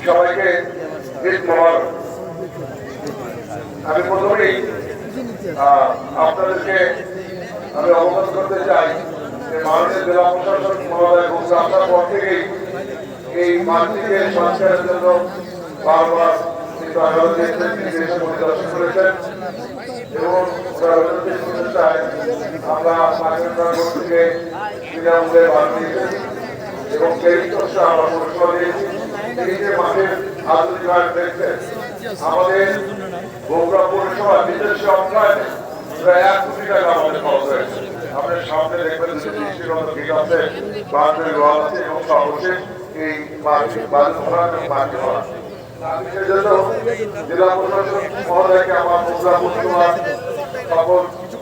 সবাইকে আমি প্রথমেই আপনাদেরকে আমি অবগত করতে চাই মাননীয় জেলা প্রশাসক মহোদয় বলছে আসার পর থেকেই এই মাঠটিকে সংস্কারের জন্য বারবার করেছেন এবং ওরা অনুরোধ করতে চায় আমরা প্রাঙ্গণ থেকে বিনামূল্যে বাদ দিয়েছি এবং তথ্য আমরা পরিষেবা দিয়েছি এই যে মাঠের আধুনিকায়ন দেখছেন আমাদের বগুড়া পৌরসভা নিজস্ব অর্থায়নে প্রায় এক কোটি টাকা আমাদের খরচ হয়েছে আপনার সামনে দেখবেন মতো ভিড় আছে বান্ধবী ওয়াল আছে এবং সর্বশেষ এই মার্কেট বাজার এবং মার্কেট করা জেলা প্রশাসক মহোদয়কে আমার বগুড়া পৌরসভা সকল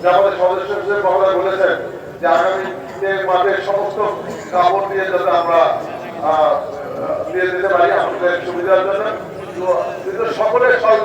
যে আমাদের সদস্য মহোদয় বলেছেন যে আগামী মাঠের সমস্ত কাপড় দিয়ে যাতে আমরা দিয়ে দিতে পারি আমাদের সুবিধার জন্য। সকলের